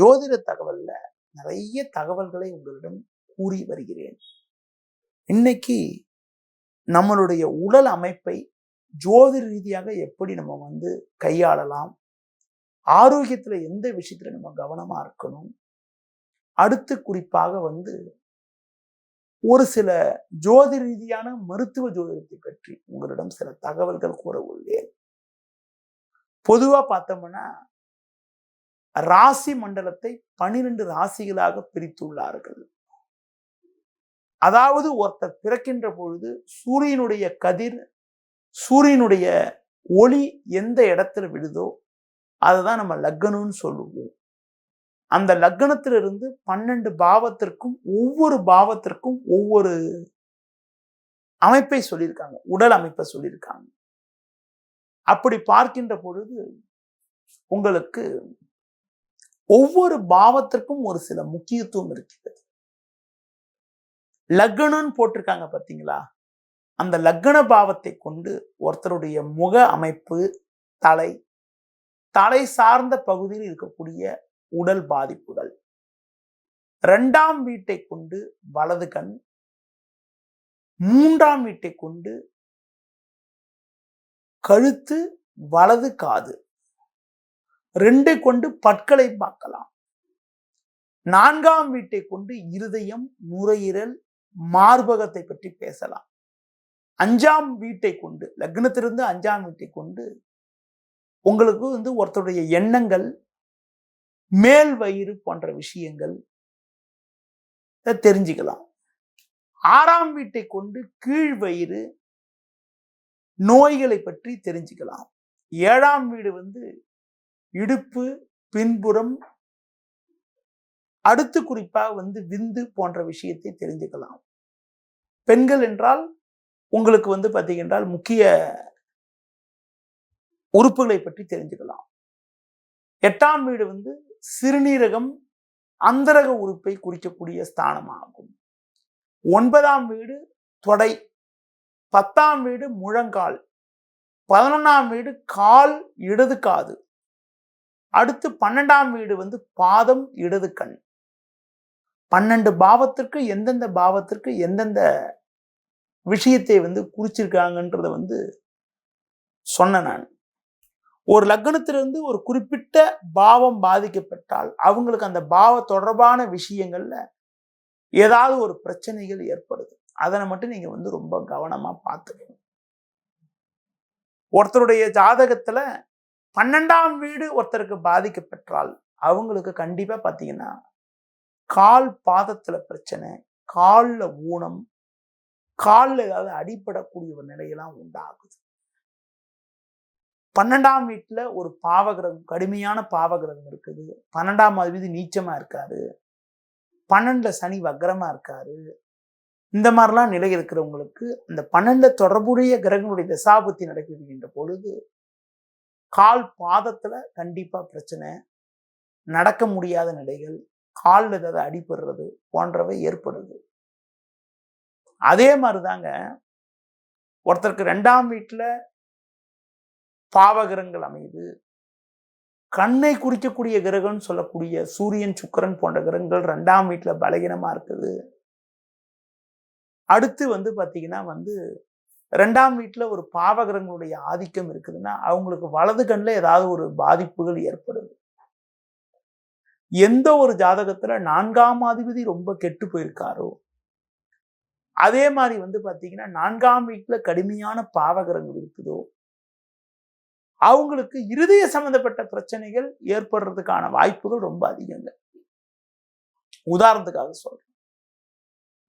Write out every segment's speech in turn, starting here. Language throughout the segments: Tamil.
ஜோதிட தகவல்ல நிறைய தகவல்களை உங்களிடம் கூறி வருகிறேன். இன்னைக்கு நம்மளுடைய உடல் அமைப்பை ஜோதிட ரீதியாக எப்படி நம்ம வந்து கையாளலாம் ஆரோக்கியத்துல எந்த விஷயத்தில் நம்ம கவனமா இருக்கணும் அடுத்து குறிப்பாக வந்து ஒரு சில ஜோதி ரீதியான மருத்துவ ஜோதிடத்தை பற்றி உங்களிடம் சில தகவல்கள் கூற உள்ளேன். பொதுவாக பார்த்தோம்னா ராசி மண்டலத்தை பனிரெண்டு ராசிகளாக பிரித்துள்ளார்கள். அதாவது ஒருத்தர் பிறக்கின்ற பொழுது சூரியனுடைய கதிர் சூரியனுடைய ஒளி எந்த இடத்துல விழுதோ அதுதான் நம்ம லக்னம்னு சொல்லுவோம். அந்த லக்னத்திலிருந்து பன்னெண்டு பாவத்திற்கும் ஒவ்வொரு பாவத்திற்கும் ஒவ்வொரு அமைப்பை சொல்லியிருக்காங்க உடல் அமைப்பை சொல்லியிருக்காங்க. அப்படி பார்க்கின்ற பொழுது உங்களுக்கு ஒவ்வொரு பாவத்திற்கும் ஒரு சில முக்கியத்துவம் இருக்கிறது. லக்னம்னு போட்டிருக்காங்க பார்த்தீங்களா? அந்த லக்ன பாவத்தை கொண்டு ஒருத்தருடைய முக அமைப்பு தலை தலை சார்ந்த பகுதியில் இருக்கக்கூடிய உடல் பாதிப்புகள். ரெண்டாம் வீட்டை கொண்டு வலது கண். மூன்றாம் வீட்டை கொண்டு கழுத்து வலது காது. ரெண்டை கொண்டு பற்களை பார்க்கலாம். நான்காம் வீட்டை கொண்டு இருதயம் நுரையீரல் மார்பகத்தை பற்றி பேசலாம். அஞ்சாம் வீட்டை கொண்டு லக்னத்திலிருந்து அஞ்சாம் வீட்டை கொண்டு உங்களுக்கு வந்து ஒருத்தருடைய எண்ணங்கள் மேல் வயிறு போன்ற விஷயங்கள் தெரிஞ்சுக்கலாம். ஆறாம் வீட்டை கொண்டு கீழ் வயிறு நோய்களை பற்றி தெரிஞ்சுக்கலாம். ஏழாம் வீடு வந்து இடுப்பு பின்புறம் அடுத்து குறிப்பாக வந்து விந்து போன்ற விஷயத்தை தெரிஞ்சுக்கலாம். பெண்கள் என்றால் உங்களுக்கு வந்து பார்த்தீங்கன்றால் முக்கிய உறுப்புகளை பற்றி தெரிஞ்சுக்கலாம். எட்டாம் வீடு வந்து சிறுநீரகம் அந்தரக உறுப்பை குறிக்கக்கூடிய ஸ்தானமாகும். ஒன்பதாம் வீடு தொடை பத்தாம் வீடு முழங்கால் பதினொன்றாம் வீடு கால் இடது காது. அடுத்து பன்னெண்டாம் வீடு வந்து பாதம் இடது கண். பன்னெண்டு பாவத்திற்கு எந்தெந்த பாவத்திற்கு எந்தெந்த விஷயத்தை வந்து குறிச்சிருக்காங்கன்றத வந்து சொன்னேன் நான். ஒரு லக்னத்திலிருந்து ஒரு குறிப்பிட்ட பாவம் பாதிக்கப்பட்டால் அவங்களுக்கு அந்த பாவ தொடர்பான விஷயங்கள்ல ஏதாவது ஒரு பிரச்சனைகள் ஏற்படுது. அதனை மட்டும் நீங்க வந்து ரொம்ப கவனமா பார்த்துக்கணும். ஒருத்தருடைய ஜாதகத்துல பன்னெண்டாம் வீடு ஒருத்தருக்கு பாதிக்கப்பெற்றால் அவங்களுக்கு கண்டிப்பா பாத்தீங்கன்னா கால் பாதத்துல பிரச்சனை காலில் ஊனம் காலில் ஏதாவது அடிப்படக்கூடிய ஒரு நிலையெல்லாம் உண்டாகுது. பன்னெண்டாம் வீட்டுல ஒரு பாவகிரகம் கடுமையான பாவகிரகம் இருக்குது. பன்னெண்டாம் அதிபதி நீச்சமா இருக்காரு. பன்னெண்டுல சனி வக்ரமா இருக்காரு. இந்த மாதிரிலாம் நிலை இருக்கிறவங்களுக்கு இந்த பன்னெண்டுல தொடர்புடைய கிரகங்களுடைய தசாபுத்தி நடக்கின்ற பொழுது கால் பாதத்தில் கண்டிப்பாக பிரச்சனை. நடக்க முடியாத நிலைகள் காலில் ஏதாவது அடிபடுறது போன்றவை ஏற்படுது. அதே மாதிரி தாங்க ஒருத்தருக்கு ரெண்டாம் வீட்டில் பாவகிரகங்கள் அமையுது. கண்ணை குறிக்கக்கூடிய கிரகம்னு சொல்லக்கூடிய சூரியன் சுக்கரன் போன்ற கிரகங்கள் ரெண்டாம் வீட்டில் பலகீனமாக இருக்குது. அடுத்து வந்து பார்த்தீங்கன்னா வந்து ரெண்டாம் வீட்டுல ஒரு பாவகரங்களுடைய ஆதிக்கம் இருக்குதுன்னா அவங்களுக்கு வலது கண்ணில் ஏதாவது ஒரு பாதிப்புகள் ஏற்படுது. எந்த ஒரு ஜாதகத்துல நான்காம் அதிபதி ரொம்ப கெட்டு போயிருக்காரோ அதே மாதிரி வந்து பாத்தீங்கன்னா நான்காம் வீட்டுல கடுமையான பாவகிரகங்கள் இருக்குதோ அவங்களுக்கு இருதய சம்பந்தப்பட்ட பிரச்சனைகள் ஏற்படுறதுக்கான வாய்ப்புகள் ரொம்ப அதிகங்க. உதாரணத்துக்காக சொல்றேன்.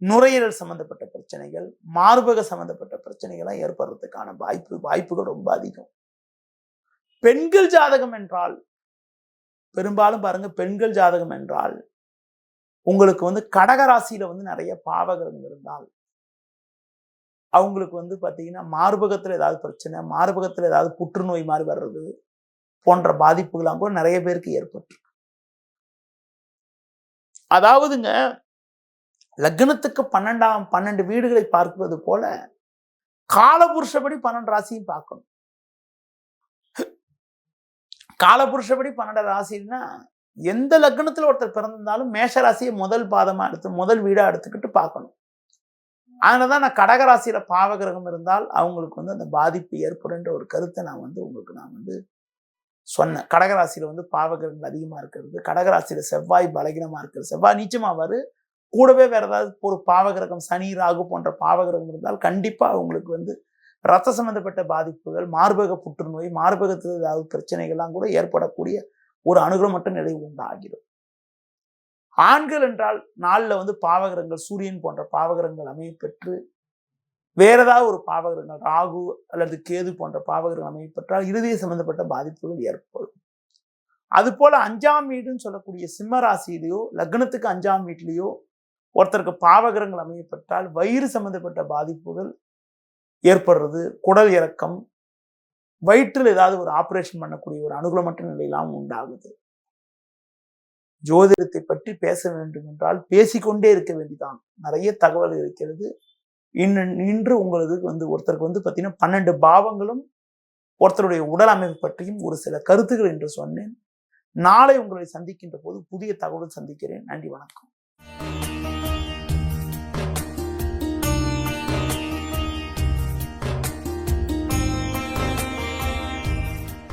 நுரையீரல் சம்பந்தப்பட்ட பிரச்சனைகள் மார்பக சம்பந்தப்பட்ட பிரச்சனைகள்லாம் ஏற்படுறதுக்கான வாய்ப்பு வாய்ப்புகள் ரொம்ப அதிகம். பெண்கள் ஜாதகம் என்றால் பெரும்பாலும் பாருங்க பெண்கள் ஜாதகம் என்றால் உங்களுக்கு வந்து கடகராசியில வந்து நிறைய பாவகங்கள் இருந்தால் அவங்களுக்கு வந்து பார்த்தீங்கன்னா மார்பகத்தில் ஏதாவது பிரச்சனை மார்பகத்தில் ஏதாவது புற்றுநோய் மாதிரி வர்றது போன்ற பாதிப்புகளாம் கூட நிறைய பேருக்கு ஏற்பட்டு அதாவதுங்க லக்னத்துக்கு பன்னெண்டாம் பன்னெண்டு வீடுகளை பார்ப்பது போல காலபுருஷப்படி பன்னெண்டு ராசியும் பார்க்கணும். காலபுருஷப்படி பன்னெண்டு ராசின்னா எந்த லக்னத்தில் ஒருத்தர் பிறந்திருந்தாலும் மேஷராசியை முதல் பாதமாக எடுத்து முதல் வீடாக எடுத்துக்கிட்டு பார்க்கணும். அதனாலதான் நான் கடகராசியில் பாவகிரகம் இருந்தால் அவங்களுக்கு வந்து அந்த பாதிப்பு ஏற்படுன்ற ஒரு கருத்தை நான் வந்து உங்களுக்கு நான் வந்து சொன்னேன். கடகராசியில் வந்து பாவகிரகங்கள் அதிகமாக இருக்கிறது கடகராசியில் செவ்வாய் பலகீனமாக இருக்கிறது. செவ்வாய் நீச்சமாவாரு கூடவே வேற ஏதாவது ஒரு பாவகிரகம் சனி ராகு போன்ற பாவகிரகம் இருந்தால் கண்டிப்பா அவங்களுக்கு வந்து ரத்த சம்பந்தப்பட்ட பாதிப்புகள் மார்பக புற்றுநோய் மார்பகத்தில் ஏதாவது பிரச்சனைகள்லாம் கூட ஏற்படக்கூடிய ஒரு அனுகிரமற்ற நிலை உண்டாகிடும். ஆண்கள் என்றால் நாளில் வந்து பாவகிரகங்கள் சூரியன் போன்ற பாவகிரகங்கள் அமைய பெற்று வேற ஏதாவது ஒரு பாவகிரகங்கள் ராகு அல்லது கேது போன்ற பாவகிரகங்கள் அமைய பெற்றால் இருதய சம்பந்தப்பட்ட பாதிப்புகள் ஏற்படும். அது போல அஞ்சாம் வீடுன்னு சொல்லக்கூடிய சிம்ம ராசியிலேயோ லக்னத்துக்கு அஞ்சாம் வீட்லேயோ ஒருத்தருக்கு பாவகரங்கள் அமையப்பட்டால் வயிறு சம்பந்தப்பட்ட பாதிப்புகள் ஏற்படுறது குடல் இறக்கம் வயிற்றில் ஏதாவது ஒரு ஆபரேஷன் பண்ணக்கூடிய ஒரு அனுகூலமற்ற நிலையெல்லாம் உண்டாகுது. ஜோதிடத்தை பற்றி பேச வேண்டும் என்றால் பேசிக்கொண்டே இருக்க வேண்டிதான். நிறைய தகவல் இருக்கிறது. இன்று இன்று உங்களது வந்து ஒருத்தருக்கு வந்து பார்த்தீங்கன்னா பன்னெண்டு பாவங்களும் ஒருத்தருடைய உடல் அமைப்பு பற்றியும் ஒரு சில கருத்துக்கள் என்று சொன்னேன். நாளை உங்களை சந்திக்கின்ற போது புதிய தகவல் சந்திக்கிறேன். நன்றி வணக்கம்.